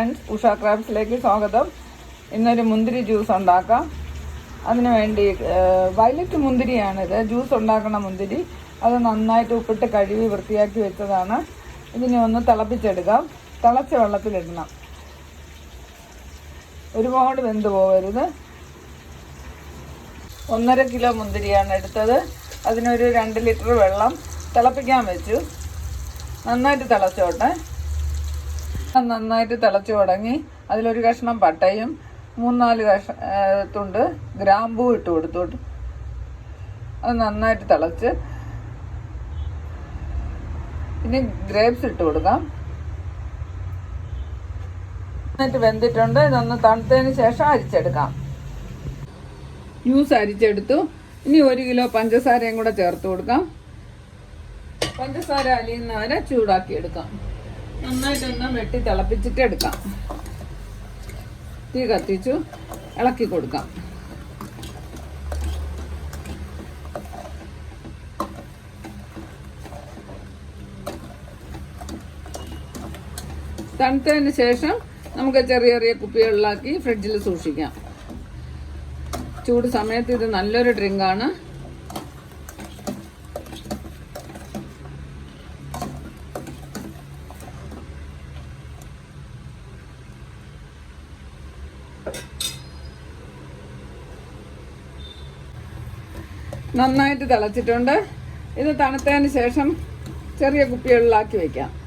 Friends Usha ക്രാബ്സിലേക്ക് സ്വാഗതം. ഇന്നൊരു മുന്തിരി ജ്യൂസ് ഉണ്ടാക്കാം. അതിനു വേണ്ടി വയലറ്റ് മുന്തിരിയാണിത് ജ്യൂസ് ഉണ്ടാക്കണ മുന്തിരി. അത് നന്നായിട്ട് ഉപ്പിട്ട് കഴുകി വൃത്തിയാക്കി വെച്ചതാണ്. ഇതിനെ ഒന്ന് തിളപ്പിച്ചെടുക്കാം. തിളച്ച വെള്ളത്തിലിടണം. ഒരുപാട് വെന്ത് പോകരുത് ഒന്നര കിലോ മുന്തിരിയാണ് എടുത്തത്. അതിനൊരു രണ്ട് ലിറ്റർ വെള്ളം തിളപ്പിക്കാൻ വെച്ചു. നന്നായിട്ട് തിളച്ചോട്ടെ. അത് നന്നായിട്ട് തിളച്ചു തുടങ്ങി. അതിലൊരു കഷ്ണം പട്ടയും മൂന്നാൽ കഷ തുണ്ട് ഗ്രാമ്പൂ ഇട്ട് കൊടുത്തോട്ട് അത് നന്നായിട്ട് തിളച്ച്. പിന്നെ ഗ്രേപ്സ് ഇട്ട് കൊടുക്കാം. നന്നായിട്ട് വെന്തിട്ടുണ്ട്. ഇതൊന്ന് തണുത്തതിന് ശേഷം അരിച്ചെടുക്കാം. ജ്യൂസ് അരിച്ചെടുത്തു. ഇനി ഒരു കിലോ പഞ്ചസാരയും കൂടെ ചേർത്ത് കൊടുക്കാം. പഞ്ചസാര അലിയുന്നവരെ ചൂടാക്കി എടുക്കാം നന്നായിട്ടൊന്ന് വെട്ടി തിളപ്പിച്ചിട്ട് എടുക്കാം. തീ കത്തിച്ചു ഇളക്കി കൊടുക്കാം. തണുത്തതിന് ശേഷം നമുക്ക് ചെറിയ ചെറിയ കുപ്പികളിലാക്കി ഫ്രിഡ്ജിൽ സൂക്ഷിക്കാം. ചൂട് സമയത്ത് ഇത് നല്ലൊരു ഡ്രിങ്കാണ്. നന്നായിട്ട് തിളച്ചിട്ടുണ്ട്. ഇത് തണുത്തതിന് ശേഷം ചെറിയ കുപ്പികളിലാക്കി വെക്കാം.